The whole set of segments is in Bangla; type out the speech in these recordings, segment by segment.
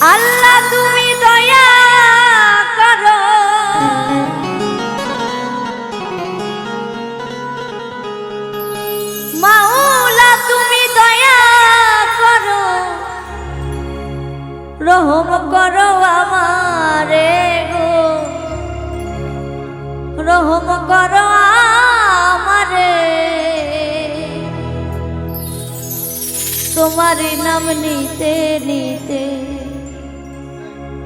আল্লাহ তুমি দয়া করো। মাওলা তুমি দয়া করো। রহম করো আমারে গো। রহম করো আমারে। তোমার নাম নিতে নিতে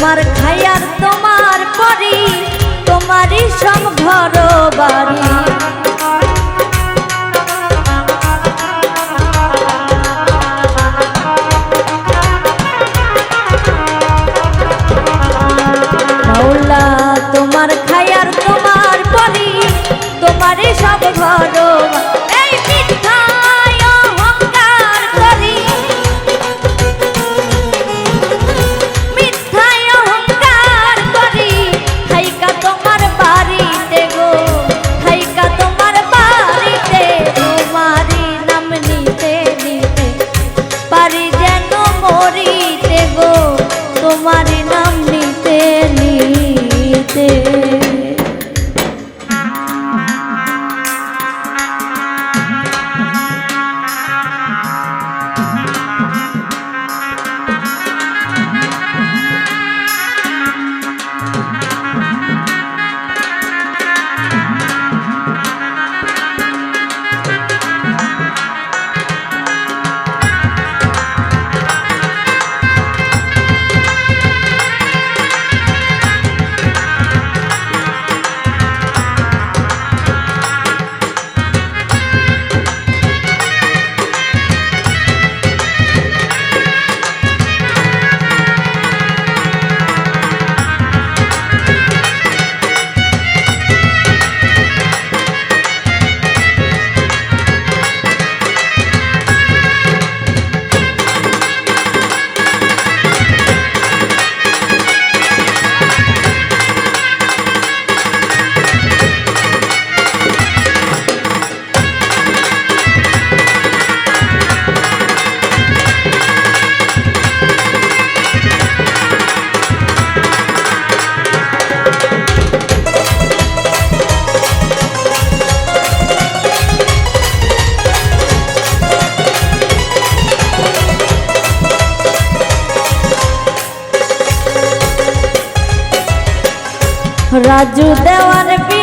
তোমার খায়ার তোমার পরি তোমারই সব ঘর বাড়ি। রাজু দেওয়ার বিনয়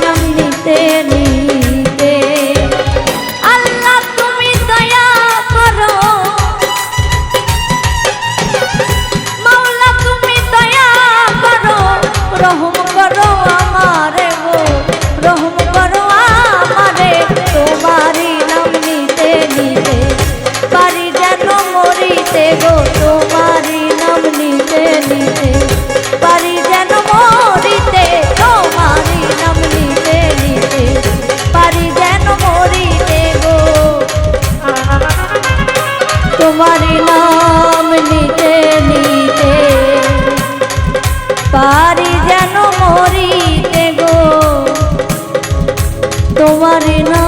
নাম নিতে নিতে পারি যেন মরিতে গো। তোমার না